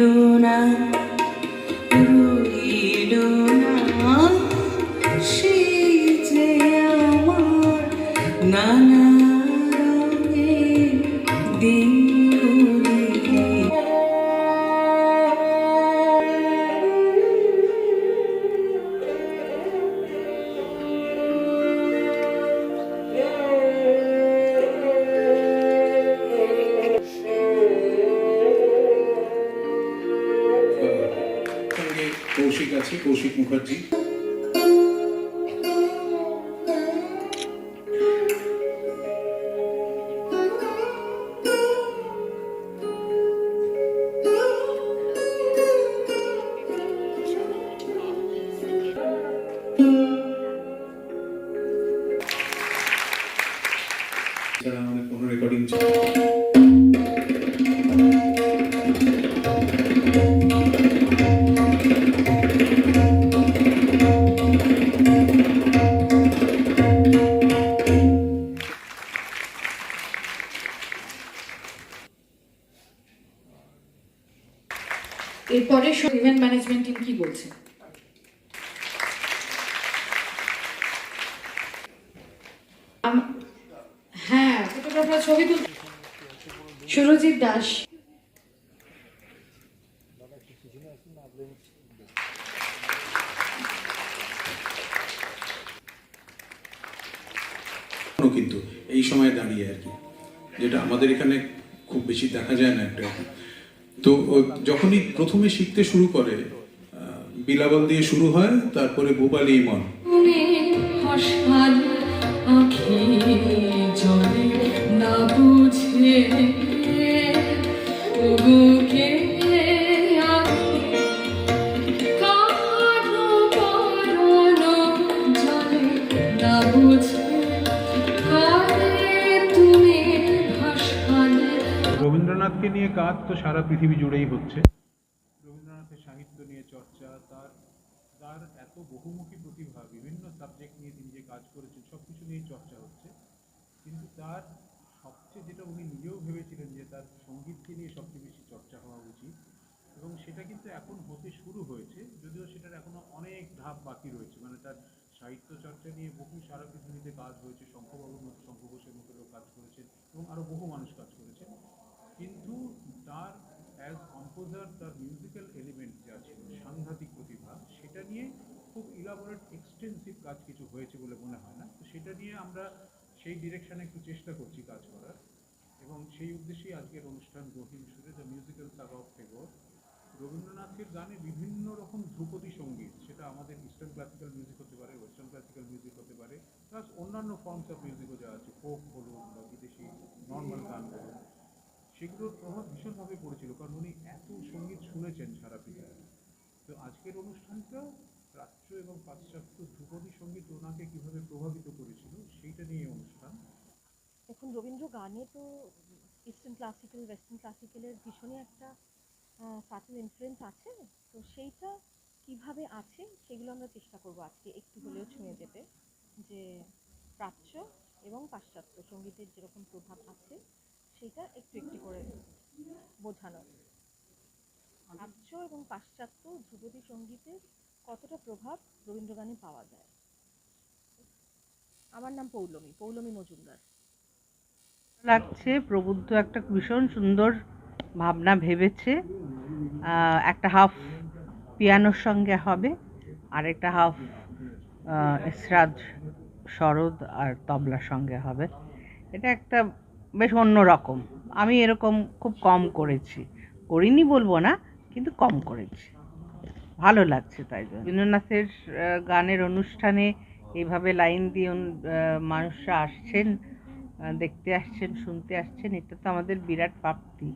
রইল না কৌশিক আছে কৌশিক মুখার্জি। এছাড়া আমাদের কোনো রেকর্ডিং এরপরে ইভেন্ট ম্যানেজমেন্ট টিম কি বলছে? হ্যাঁ ফটোগ্রাফার ছবি তুল সুরজিৎ দাস। কিন্তু এই সময় দাঁড়িয়ে আর কি, যেটা আমাদের এখানে খুব বেশি দেখা যায় না একটা। তো যখনই প্রথমে শিখতে শুরু করে বিলাবল দিয়ে শুরু হয় তারপরে ভূপালি ইমন। নিয়ে কাজ তো সারা পৃথিবী জুড়েই হচ্ছে। রবীন্দ্রনাথের সাহিত্য নিয়ে চর্চা, তার তার এত বহুমুখী প্রতিভা, বিভিন্ন সাবজেক্ট নিয়ে তিনি যে কাজ করেছেন সব কিছু নিয়ে চর্চা হচ্ছে। কিন্তু তার সবচেয়ে যেটা উনি নিজেও ভেবেছিলেন যে তার সঙ্গীতকে নিয়ে সবচেয়ে বেশি চর্চা হওয়া উচিত, এবং সেটা কিন্তু এখন হতে শুরু হয়েছে, যদিও সেটার এখনও অনেক ধাপ বাকি রয়েছে। মানে তার সাহিত্য চর্চা নিয়ে বহু সারা পৃথিবীতে কাজ হয়েছে, শঙ্খবাবুর মতো, শঙ্খ ঘোষের মতো লোক কাজ করেছেন, এবং আরও বহু মানুষ কাজ করেছেন। কিন্তু তার অ্যাজ কম্পোজার তার মিউজিক্যাল এলিমেন্ট যা ছিল, সাংঘাতিক প্রতিভা, সেটা নিয়ে খুব ইলাবোরেট এক্সটেন্সিভ কাজ কিছু হয়েছে বলে মনে হয় না। তো সেটা নিয়ে আমরা সেই ডিরেকশনে একটু চেষ্টা করছি কাজ করার। এবং সেই উদ্দেশ্যেই আজকের অনুষ্ঠান গহীন সুরে দ্য মিউজিক্যাল সাগা অফ ফেগর রবীন্দ্রনাথের গানে বিভিন্ন রকম ধ্রুপদী সংগীত, সেটা আমাদের ইস্টার্ন ক্লাসিক্যাল মিউজিক হতে পারে ওয়েস্টার্ন ক্লাসিক্যাল মিউজিক হতে পারে প্লাস অন্যান্য ফর্মস অফ মিউজিকও যা আছে ফোক বলুন বা বিদেশি নর্মাল গান বলুন সেগুলোর প্রভাব ভীষণভাবে পড়েছিল, কারণ উনি এত সংগীত শুনেছেন সারা পৃথিবী তো আজকের অনুষ্ঠানটা প্রাচ্য এবং পাশ্চাত্য ধ্রুপদী সংগীত ওনাকে কীভাবে প্রভাবিত করেছিল, সেইটা নিয়ে অনুষ্ঠান। এখন রবীন্দ্র গানে তো ইস্টার্ন ক্লাসিক্যাল ওয়েস্টার্ন ক্লাসিক্যালের ভীষণই একটা সাটেল ইনফ্লুয়েন্স আছে। তো সেইটা কীভাবে আছে, সেগুলো আমরা চেষ্টা করব আজকে একটু হলেও ছুঁয়ে যেতে, যে প্রাচ্য এবং পাশ্চাত্য সঙ্গীতের যেরকম প্রভাব আছে সেটা একটু একটু করে বোঝানো। প্রাচ্য এবং পাশ্চাত্য ধ্রুপদী সঙ্গীতের কতটা প্রভাব রবীন্দ্রগানে পাওয়া যায়? আমার নাম পৌলমী পৌলমী মজুমদার। লাগছে, প্রবুদ্ধ একটা ভীষণ সুন্দর ভাবনা ভেবেছে। একটা হাফ পিয়ানোর সঙ্গে হবে, আর একটা হাফ ইসরাজ শরদ আর তবলার সঙ্গে হবে। এটা একটা বেশ অন্য রকম আমি এরকম খুব কম করেছি। করিনি বলব না, কিন্তু কম করেছি। ভালো লাগছে তাই জন্য। রবীন্দ্রনাথের গানের অনুষ্ঠানে এইভাবে লাইন দিয়ে মানুষরা আসছেন দেখতে আসছেন, শুনতে আসছেন, এটা তো আমাদের বিরাট প্রাপ্তি।